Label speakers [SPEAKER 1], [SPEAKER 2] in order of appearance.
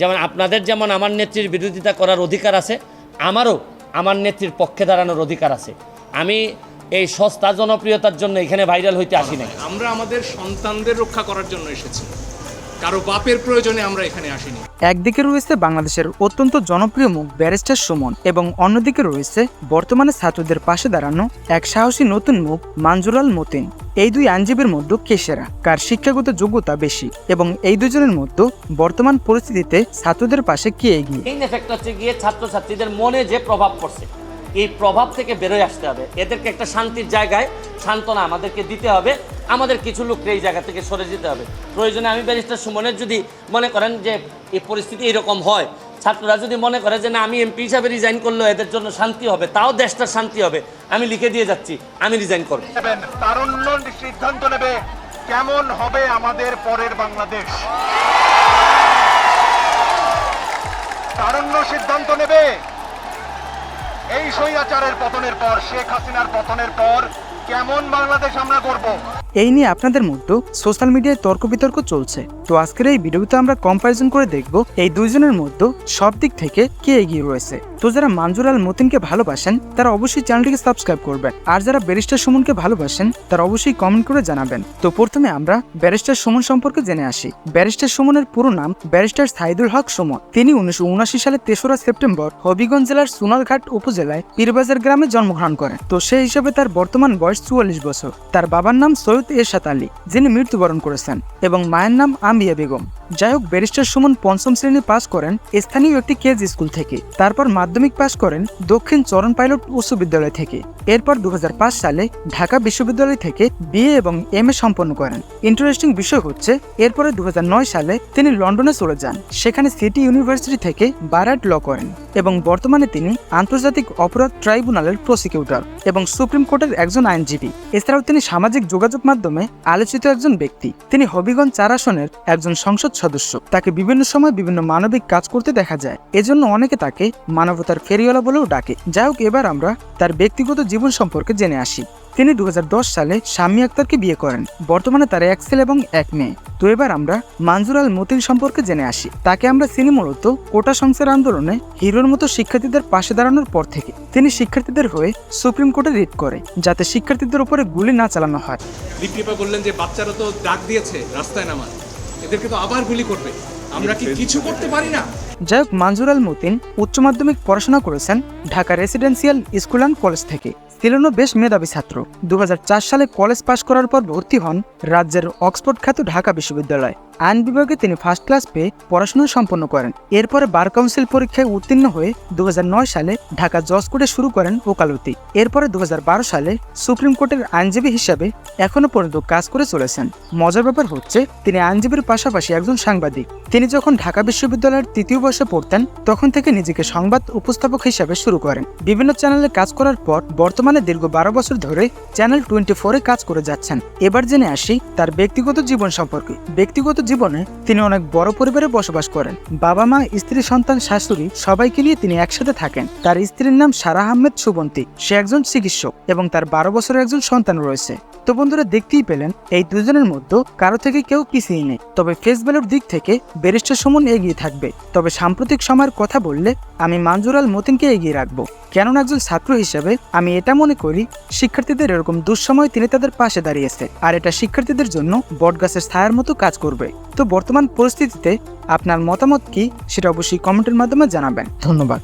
[SPEAKER 1] যেমন আপনাদের যেমন আমার নেত্রীর বিরোধিতা করার অধিকার আছে, আমারও আমার নেত্রীর পক্ষে দাঁড়ানোর অধিকার আছে। আমি এই সস্তা জনপ্রিয়তার জন্য এখানে ভাইরাল হইতে আসি নাই।
[SPEAKER 2] আমরা আমাদের সন্তানদের রক্ষা করার জন্য এসেছি। কারও বাপের প্রয়োজনে আমরা এখানে আসিনি।
[SPEAKER 3] একদিকে রয়েছে বাংলাদেশের অত্যন্ত জনপ্রিয় মুখ ব্যারিস্টার সুমন এবং অন্যদিকে রয়েছে বর্তমানে ছাত্রদের পাশে দাঁড়ানো এক সাহসী নতুন মুখ মানজুরাল মতিন। এই দুই আইনজীবীর মধ্যে কে সেরা? কার শিক্ষাগত যোগ্যতা বেশি? এবং এই দুজনের মধ্যে বর্তমান পরিস্থিতিতে ছাত্রদের পাশে কে এগিয়ে?
[SPEAKER 1] এফেক্ট হচ্ছে গিয়ে ছাত্রছাত্রীদের মনে যে প্রভাব পড়ছে এই প্রভাব থেকে বেরোয় আসতে হবে। এদেরকে একটা শান্তির জায়গায় সান্ত্বনা আমাদেরকে দিতে হবে। আমাদের কিছু লোককে এই জায়গা থেকে সরে যেতে হবে। প্রয়োজনে আমি ব্যারিস্টার সুমনের যদি মনে করেন যে এই পরিস্থিতি এরকম হয়, ছাত্ররা যদি মনে করে যে না, আমি এমপি হিসাবে রিজাইন করলেও এদের জন্য শান্তি হবে, তাও দেশটার শান্তি হবে। আমি লিখে দিয়ে যাচ্ছি, আমি রিজাইন করব।
[SPEAKER 4] সিদ্ধান্ত নেবে, কেমন হবে আমাদের পরের বাংলাদেশ? তারুণ্য সিদ্ধান্ত নেবে এই স্বৈরাচারের পতনের পর, শেখ হাসিনার পতনের পর কেমন বাংলাদেশ আমরা করব
[SPEAKER 3] এই নিয়ে আপনাদের মধ্যে সোশ্যাল মিডিয়ায় তর্ক বিতর্ক চলছে। তো আজকের এই ভিডিওতে আমরা কম্পারিজন করে দেখব এই দুইজনের মধ্যে সব দিক থেকে কে এগিয়ে রয়েছে। তো যারা মানজুর আল মতিনকে ভালোবাসেন, তারা অবশ্যই চ্যানেলটিকে সাবস্ক্রাইব করবেন। আর যারা ব্যারিস্টার সুমনকে ভালোবাসেন, তারা অবশ্যই কমেন্ট করে জানাবেন। তো প্রথমে আমরা ব্যারিস্টার সুমন সম্পর্কে জেনে আসি। ব্যারিস্টার সুমনের পুরো নাম ব্যারিস্টার সাইদুল হক সুমন। তিনি উনিশশো উনাশি সালে তেসরা সেপ্টেম্বর হবিগঞ্জ জেলার সোনালঘাট উপজেলায় পীরবাজার গ্রামে জন্মগ্রহণ করেন। তো সেই হিসাবে তার বর্তমান বয়স চুয়াল্লিশ বছর। তার বাবার নাম সৈয়দ এরশাদ আলী, যিনি মৃত্যুবরণ করেছেন, এবং মায়ের নাম আম্বিয়া বেগম। যাই হোক, ব্যারিস্টার সুমন পঞ্চম শ্রেণি পাস করেন স্থানীয় একটি কেজ স্কুল থেকে। তারপর মাধ্যমিক পাস করেন দক্ষিণ চরণ পাইলট উচ্চ বিদ্যালয় থেকে। এরপর দুহাজার পাঁচ সালে ঢাকা বিশ্ববিদ্যালয় থেকে বিএ এবং এম এ সম্পন্ন করেন। ইন্টারেস্টিং বিষয় হচ্ছে, এরপরে দু সালে তিনি লন্ডনে চলে যান। সেখানে সিটি ইউনিভার্সিটি থেকে বারাট ল করেন এবং বর্তমানে তিনি আন্তর্জাতিক অপরাধ ট্রাইব্যুনালের প্রসিকিউটর এবং সুপ্রিম কোর্টের একজন আইনজীবী। এছাড়াও তিনি সামাজিক যোগাযোগ মাধ্যমে আলোচিত একজন ব্যক্তি। তিনি হবিগঞ্জ চার আসনের একজন সংসদ সদস্য। তাকে বিভিন্ন সময় বিভিন্ন মানবিক কাজ করতে দেখা যায়। এজন্য অনেকে তাকে মানবতার ফেরিওয়ালা বলেও ডাকে। যাই হোক এবার আমরা তার ব্যক্তিগত জীবন সম্পর্কে জেনে আসি। তিনি দুহাজার দশ সালে শাম্মী আক্তারকে বিয়ে করেন। বর্তমানে তার এক ছেলে এবং এক মেয়ে। তো এবার আমরা মানজুর আল মতিন সম্পর্কে জেনে আসি। তাকে আমরা চিনি মূলত কোটা সংসার আন্দোলনে হিরোর মতো শিক্ষার্থীদের পাশে দাঁড়ানোর পর থেকে। তিনি শিক্ষার্থীদের হয়ে সুপ্রিম কোর্টে রিট করে যাতে শিক্ষার্থীদের উপরে গুলি না চালানো হয়।
[SPEAKER 2] বললেন যে বাচ্চারা তো ডাক দিয়েছে রাস্তায় নামার। এদেরকে তো আবার গুলি করবে। আমরা কি কিছু করতে পারি না?
[SPEAKER 3] যাই হোক মানজুর আল মতিন উচ্চ মাধ্যমিক পড়াশোনা করেছেন Dhaka residential school and college থেকে। ছিলেনও বেশ মেধাবী ছাত্র। দু হাজার চার সালে কলেজ পাশ করার পর ভর্তি হন রাজ্যের অক্সফোর্ড খ্যাত ঢাকা বিশ্ববিদ্যালয়। আইন বিভাগে তিনি ফার্স্ট ক্লাস পেয়ে পড়াশোনা সম্পন্ন করেন। এরপরে বার কাউন্সিল পরীক্ষায় উত্তীর্ণ হয়ে দু হাজার নয় সালে ঢাকা জজ কোর্টে শুরু করেন ওকালতি। এরপরে দু সালে সুপ্রিম কোর্টের আইনজীবী হিসাবে এখনও পর্যন্ত কাজ করে চলেছেন। মজার ব্যাপার হচ্ছে, তিনি আইনজীবীর পাশাপাশি একজন সাংবাদিক। তিনি যখন ঢাকা বিশ্ববিদ্যালয়ের তৃতীয় বর্ষে পড়তেন, তখন থেকে নিজেকে সংবাদ উপস্থাপক হিসাবে শুরু করেন। বিভিন্ন চ্যানেলে কাজ করার পর বর্তমানে দীর্ঘ বারো বছর ধরে চ্যানেল টোয়েন্টি ফোরে কাজ করে যাচ্ছেন। এবার জেনে আসি, তার ব্যক্তিগত জীবন সম্পর্কে। ব্যক্তিগত জীবনে তিনি অনেক বড় পরিবারে বসবাস করেন। বাবা মা, স্ত্রী, সন্তান, শাশুড়ি সবাইকে নিয়ে তিনি একসাথে থাকেন। তার স্ত্রীর নাম সারা আহমেদ সুবন্তী। সে একজন চিকিৎসক এবং তার বারো বছরের একজন সন্তান রয়েছে। তো বন্ধুরা, দেখতেই পেলেন, এই দুজনের মধ্যে কারও থেকে কেউ পিছিয়ে নেই। তবে ফেস ভ্যালুর দিক থেকে ব্যারিস্টার সুমন এগিয়ে থাকবে। তবে সাম্প্রতিক সময়ের কথা বললে আমি মানজুরাল মতিনকে এগিয়ে রাখব। কেননা একজন ছাত্র হিসেবে আমি এটা মনে করি, শিক্ষার্থীদের এরকম দুঃসময় তিনি তাদের পাশে দাঁড়িয়েছে। আর এটা শিক্ষার্থীদের জন্য বটগাছের ছায়ার মতো কাজ করবে। তো বর্তমান পরিস্থিতিতে আপনার মতামত কি সেটা অবশ্যই কমেন্টের মাধ্যমে জানাবেন। ধন্যবাদ।